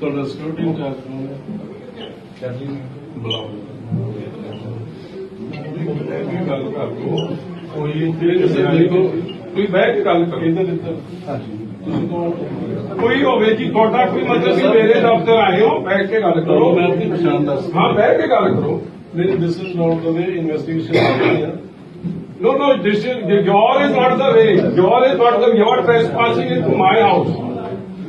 ਤੁਹਾਡਾ security incharge ਕੌਣ ਹੈ ਕੈਰਲੀ ਬੁਲਾਓ ਕੀ ਗੱਲ ਕਰ ਲੋ ਕੋਈ ਕਿਸੇ ਦੇਖੋ ਕੋਈ ਬਹਿ ਕੇ ਗੱਲ ਕਰੋ ਕਿਹਦਾ ਦਿੱਤਾ ਹਾਂਜੀ ਤੁਸੀਂ ਕੌਣ ਕੋਈ ਹੋਵੇ ਜੀ ਤੁਹਾਡਾ ਕੋਈ ਮਤਲਬ ਵੀ ਮੇਰੇ ਦਫ਼ਤਰ ਆਏ ਹੋ ਬੈਠ ਕੇ ਗੱਲ ਕਰੋ ਕਰੋ ਮੈਂ ਆਪਣੀ ਪਛਾਣ ਦੱਸ ਹਾਂ ਬਹਿ ਕੇ ਗੱਲ ਕਰੋ ਨਹੀਂ ਦਿਸ is not the way investigation ਕਰ ਰਹੀ ਹੈ No, no, this is, your is not the way. Your is not the, you are trespassing into my house.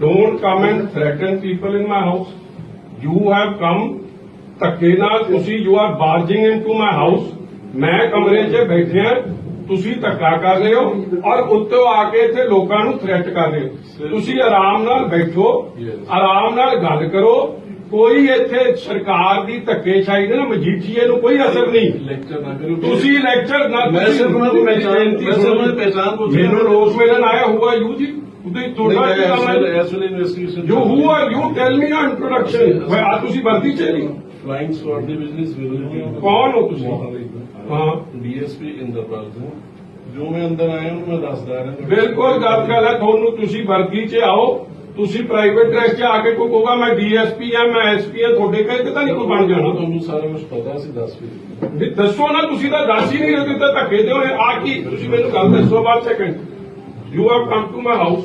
don't come and threaten people in my house you have come ਧੱਕੇ ਨਾਲ ਤੁਸੀਂ you are barging into my house ਮੈਂ ਕਮਰੇ 'ਚ ਬੈਠਿਆ ਤੁਸੀਂ ਧੱਕਾ ਕਰ ਰਹੇ ਹੋ ਔਰ ਉੱਤੋਂ ਆ ਕੇ ਇੱਥੇ ਲੋਕਾਂ ਨੂੰ ਥ੍ਰੈਟ ਕਰ ਰਹੇ ਹੋ। ਤੁਸੀਂ ਆਰਾਮ ਨਾਲ ਬੈਠੋ. ਆਰਾਮ ਨਾਲ ਗੱਲ ਕਰੋ। ਕੋਈ ਇੱਥੇ ਸਰਕਾਰ ਦੀ ਧੱਕੇਸ਼ਾਹੀ ਦੇ ਨਾ ਮਜੀਠੀਏ ਨੂੰ ਕੋਈ ਅਸਰ ਨਹੀਂ। ਲੈਕਚਰ ਨਾ ਕਰੋ। ਤੁਸੀਂ ਲੈਕਚਰ ਨਾ ਮੈਂ ਸਿਰਫ ਉਹਨਾਂ ਦੀ ਪਹਿਚਾਣ ਮੈਂ ਸਿਰਫ ਉਹਨਾਂ ਦੀ ਪਹਿਚਾਣ ਪੁੱਛ। ਮੈਨੂੰ ਲੋਕ ਮਿਲਣ ਆਇਆ ਹੁਆ ਯੂ ਜੀ? ਉਹਦੇ ਤੁਹਾਡਾ ਕੀ ਕੰਮ ਹੈ? ਐਸ ਵੇਲੇ investigation you who. Are you tell me ਨਾ ਇੰਟਰੋਡਕਸ਼ਨ ਮੈਂ ਆ ਤੁਸੀਂ ਵਰਦੀ ਚ ਨਹੀਂ? ਫਲਾਈਂਗ ਸਵਾਰਡ ਦੇ ਬਿਜ਼ਨਸ ਵਿਲ ਕੌਣ ਹੋ ਤੁਸੀਂ? ਹਾਂ। ਡੀਐਸਪੀ ਇੰਦਰਪਾਲ ਸਿੰਘ। ਜੋ ਮੈਂ ਅੰਦਰ ਆਇਆ ਉਹਨੂੰ ਮੈਂ ਦੱਸਦਾ ਰਿਹਾ। ਬਿਲਕੁਲ ਗੱਲ ਕਰ ਹੈ ਤੁਹਾਨੂੰ ਤੁਸੀਂ ਵਰਦੀ ਚ ਆਓ। ਤੁਸੀਂ ਪ੍ਰਾਈਵੇਟ ਡਰੈਸ ਚ ਆ ਕੇ ਕੋਈ ਕਹੋਗਾ ਮੈਂ ਡੀਐਸਪੀ ਆ ਮੈਂ ਐਸਪੀ ਆ ਤੁਹਾਡੇ ਕਹੇ ਤਾਂ ਨਹੀਂ ਕੋਈ ਬਣ ਜਾਣਾ? ਤੁਹਾਨੂੰ ਸਾਰਾ ਕੁਝ ਪਤਾ ਸੀ ਦੱਸ ਵੀ ਵੀ ਦੱਸੋ ਨਾ ਤੁਸੀਂ ਤਾਂ ਦੱਸ ਹੀ ਨਹੀਂ ਰਹੇ ਤੁਸੀਂ ਤਾਂ ਧੱਕੇ ਦੇ ਹੋਏ ਆ ਕੀ? ਤੁਸੀਂ ਮੈਨੂੰ ਗੱਲ ਦੱਸੋ ਬਾਅਦ second you have come to my house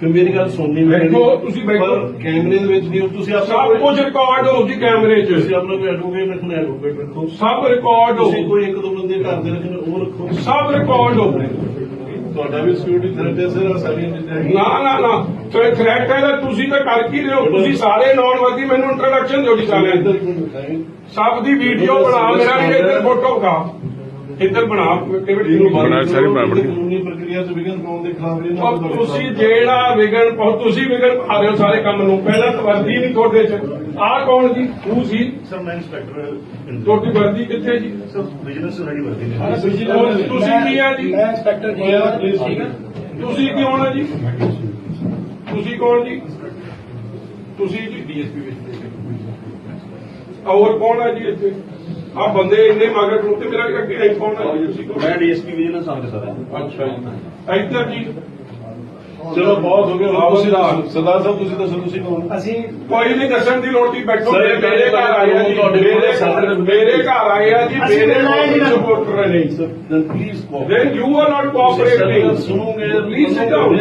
ਫਿਰ ਮੇਰੀ ਗੱਲ ਸੁਣਨੀ ਬੈਠੋ, ਤੁਸੀਂ ਬੈਠੋ। ਕੈਮਰੇ ਦੇ ਵਿੱਚ ਨਹੀਂ ਹੋ, ਤੁਸੀਂ ਆਪਣਾ ਸਭ ਕੁਝ ਰਿਕਾਰਡ ਹੋ ਜੀ ਕੈਮਰੇ 'ਚ। ਤੁਸੀਂ ਆਪਣਾ ਕੋਈ ਐਡਵੋਕੇਟ ਰੱਖਣਾ ਐਡਵੋਕੇਟ ਰੱਖੋ। ਸਭ ਰਿਕਾਰਡ ਹੋ। ਤੁਸੀਂ ਕੋਈ ਇੱਕ ਦੋ ਬੰਦੇ ਘਰ ਦੇ ਰੱਖਣੇ ਉਹ ਰੱਖੋ। ਸਭ ਰਿਕਾਰਡ ਹੋ। ਤੁਹਾਡਾ ਵੀ ਸਿਕਿਉਰਿਟੀ ਥ੍ਰੈਟ ਹੈ ਸਰ ਸਾਰੀਆਂ ਚੀਜ਼ਾਂ ਹੈਗੀਆਂ। ਨਾ ਨਾ ਨਾ। ਤੇ ਥ੍ਰੈਟ ਹੈ ਤਾਂ ਤੁਸੀਂ ਤਾਂ ਕਰ ਕੀ ਰਹੇ ਹੋ? ਤੁਸੀਂ ਸਾਰੇ ਨੌਨ ਵਰਦੀ ਮੈਨੂੰ ਇੰਟਰੋਡਕਸ਼ਨ ਦਿਓ ਜੀ ਸਾਰਿਆਂ ਇੱਧਰ ਦੀ ਇੱਕ ਮਿੰਟ ਦਿਖਾਏਂ। ਸਭ ਦੀ ਵੀਡੀਓ ਬਣਾ ਮੇਰਾ ਵੀ ਇੱਧਰ ਫੋਟੋ ਕਾ ਇੱਧਰ ਬਣਾ ਇਹਨੂੰ ਬਣਾ ਬੰਦ ਸਾਰੀ ਬਣਾ ਬਣੀ। ਕਾਨੂੰਨੀ ਪ੍ਰਕਿਰਿਆ ਚ ਵਿਘਨ ਪਾਉਣ ਦੇ ਖਿਲਾਫ ਇਹ ਨਾ ਔਰ ਤੁਸੀਂ ਜਿਹੜਾ ਵਿਗਣ ਪਾਓ ਤੁਸੀਂ ਵਿਗਣ ਪਾ ਰਹੇ ਹੋ ਸਾਰੇ ਕੰਮ ਨੂੰ। ਪਹਿਲਾਂ ਤਾਂ ਵਰਦੀ ਨਹੀਂ ਤੁਹਾਡੇ 'ਚ। ਆਹ ਕੌਣ ਜੀ? ਤੂੰ ਸੀ? ਸਰ ਮੈਂ ਇੰਸਪੈਕਟਰ ਤੁਹਾਡੀ ਵਰਦੀ ਕਿੱਥੇ ਜੀ? ਸਰ ਬਿਜ਼ਨਸ ਸਾਡੀ ਵਰਦੀ ਨੇ ਤੁਸੀਂ ਤੁਸੀਂ ਕੀ ਆ ਜੀ? ਮੈਂ ਇੰਸਪੈਕਟਰ ਜੀ ਹੈ ਤੁਸੀਂ ਕੌਣ ਆ ਜੀ? ਤੁਸੀਂ ਕੌਣ ਜੀ? ਤੁਸੀਂ ਜੀ? ਡੀਐਸਪੀ ਵਿੱਚ ਹੋਰ ਕੌਣ ਆ ਜੀ ਇੱਥੇ? ਆ ਬੰਦੇ ਇੰਨੇ ਮਗਰ ਤੇ ਮੇਰਾ ਅੱਗੇ ਕੌਣ ਆ? ਮੈਂ ਡੀਐਸਪੀ ਵਿਜੀਲੈਂਸ ਆਫਿਸਰ ਸਰ। ਅੱਛਾ ਜੀ। ਇੱਧਰ ਜੀ। ਚਲੋ ਬਹੁਤ ਹੋ ਗਿਆ ਹੁਣ ਤੁਸੀਂ ਆਵਾਜ਼ ਦੱਸੋ। ਸਰਦਾਰ ਸਾਹਿਬ ਤੁਸੀਂ ਦੱਸੋ ਤੁਸੀਂ ਕੌਣ ਅਸੀਂ ਕੋਈ ਨਹੀਂ ਦੱਸਣ ਦੀ ਲੋੜ ਨਹੀਂ ਬੈਠੋ ਸਰ, ਮੇਰੇ ਮੇਰੇ ਘਰ ਆਏ ਆ ਜੀ ਤੁਹਾਡੇ ਕੋਲ ਮੇਰੇ ਸਾਡੇ ਘਰ ਮੇਰੇ ਘਰ ਆਏ ਆ ਜੀ ਅਸੀਂ ਮੇਰੇ ਮਿਲਣਾ ਹੈ ਜੀ ਨਾ। ਸਪੋਰਟਰ ਨੇ then please cooperate. then you are not cooperating ਸੁਣੋਗੇ please sit down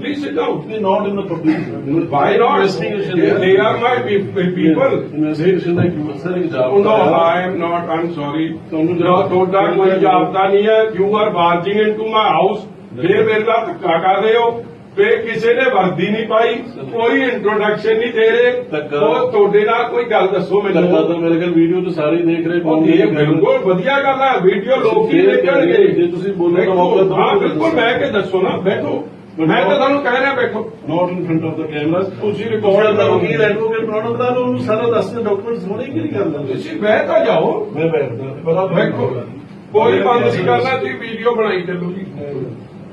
please sit down Be not in the public. why not Investigation. they, they are my pe- pe- people Investigation ਦਾ ਇੱਕ sir ਇੱਕ Oh, ਜਵਾਬ no, I am not. I'm sorry. ਤੁਹਾਨੂੰ No, ਤੁਹਾਡਾ ਕੋਈ ਜਾਬਤਾ ਨਹੀਂ ਹੈ you are barging into my house ਫੇਰ ਮੇਰੇ ਨਾਲ ਧੱਕਾ ਕਰ ਰਹੇ ਹੋ ਫੇਰ ਕਿਸੇ ਨੇ ਵਰਦੀ ਨਹੀਂ ਪਾਈ ਕੋਈ ਇੰਟਰੋਡਕਸ਼ਨ ਨਹੀਂ ਦੇ ਰਹੇ। ਉਹ ਤੁਹਾਡੇ ਨਾਲ ਕੋਈ ਗੱਲ ਦੱਸੋ ਮੈਨੂੰ। ਤਾਂ ਮੇਰੇ ਕੋਲ ਵੀਡੀਓ ਤੇ ਸਾਰੇ ਹੀ ਦੇਖ ਰਹੇ ਉਹ ਇਹ ਬਿਲਕੁਲ ਵਧੀਆ ਗੱਲ ਹੈ ਵੀਡੀਓ ਲੋਕ ਹੀ ਦੇਖਣਗੇ। ਜੇ ਤੁਸੀਂ ਬੋਲਣ ਦਾ ਮੌਕਾ ਦਿਓ। ਹਾਂ ਬਿਲਕੁਲ ਬਹਿ ਕੇ ਦੱਸੋ ਨਾ ਬੈਠੋ। ਮੈਂ ਤਾਂ ਤੁਹਾਨੂੰ ਕਹਿ ਰਿਹਾ ਬੈਠੋ। Not in front of the camera ਤੁਸੀਂ ਰਿਕਾਰਡ ਦਾ ਵਕੀਲ ਐਡਵੋਕੇਟ ਬਣਾਉਣਾ ਬਣਾ ਲਓ ਉਹਨੂੰ ਸਾਰਾ ਦੱਸਦੇ ਡਾਕੂਮੈਂਟਸ ਹੋਣੇ ਕਿ ਨਹੀਂ ਕਰਦਾ ਤੁਸੀਂ ਬਹਿ ਤਾਂ ਜਾਓ। ਮੈਂ ਬੈਠਦਾ ਪਤਾ ਬੈਠੋ। ਕੋਈ ਬੰਦ ਨਹੀਂ ਕਰਨਾ ਤੁਸੀਂ ਵੀਡੀਓ ਬਣਾਈ ਚੱਲੋ ਜੀ।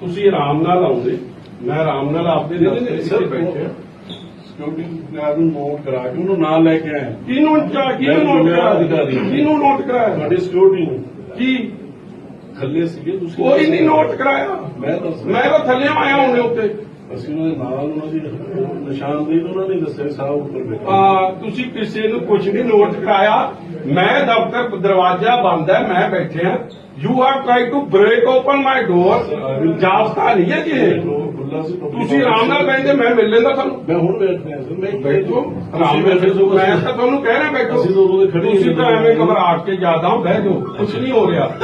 ਤੁਸੀਂ ਆਰਾਮ ਨਾਲ ਆਉਂਦੇ। ਮੈਂ ਆਰਾਮ ਨਾਲ ਆਪਦੇ ਦਫ਼ਤਰ ਸਰ, ਬੈਠੇ ਸਿਕਿਉਰਿਟੀ ਗਾਰਡ ਨੂੰ ਨੋਟ ਕਰਾ ਕੇ ਉਹਨੂੰ ਨਾਲ ਲੈ ਕੇ ਆਏ ਕਿਹਨੂੰ ਚਾ ਕਿਹਨੂੰ ਨੋਟ ਕਰਾਇਆ ਅਧਿਕਾਰੀ। ਕਿਹਨੂੰ ਨੋਟ ਕਰਾਇਆ? ਤੁਹਾਡੀ ਸਿਕਿਉਰਿਟੀ ਨੂੰ। ਕੀ? ਥੱਲੇ ਸੀਗੇ ਤੁਸੀਂ ਕੋਈ ਨਹੀਂ ਨੋਟ ਕਰਾਇਆ। ਮੈਂ ਤਾਂ ਮੈਂ ਤਾਂ ਥੱਲੇ ਆਇਆ ਉਹਨੇ ਉੱਤੇ। ਅਸੀਂ ਉਹਨਾਂ ਦੇ ਨਾਲ ਉਹਨਾਂ ਦੀ ਨਿਸ਼ਾਨਦੇਹੀ ਉਹਨਾਂ ਨੇ ਦੱਸਿਆ ਸਾਹਿਬ ਉੱਪਰ ਬੈਠੇ। ਆ ਤੁਸੀਂ ਕਿਸੇ ਨੂੰ ਕੁਝ ਨਹੀਂ ਨੋਟ ਕਰਾਇਆ। ਮੈਂ ਦਫ਼ਤਰ ਦਰਵਾਜ਼ਾ ਬੰਦ ਹੈ ਮੈਂ ਬੈਠਿਆ you have try to break open my door ਜਾਬਤਾ ਨਹੀਂ ਹੈ ਸੀ ਤੁਸੀਂ ਆਰਾਮ ਨਾਲ ਬੈਠੇ ਮੈਂ ਮਿਲ ਲੈਂਦਾ ਤੁਹਾਨੂੰ। ਮੈਂ ਹੁਣ ਬੈਠ ਰਿਹਾ ਸਰ ਮੈਂ ਬੈਠੋ। ਆਰਾਮ ਬੈਠੋ ਮੈਂ ਤਾਂ ਤੁਹਾਨੂੰ ਕਹਿ ਰਿਹਾ ਬੈਠੋ। ਤੁਸੀਂ ਤਾਂ। ਐਵੇਂ ਘਬਰਾ ਕੇ ਜ਼ਿਆਦਾ ਬਹਿ ਜਾਓ। ਕੁਝ ਨਹੀਂ ਹੋ ਰਿਹਾ।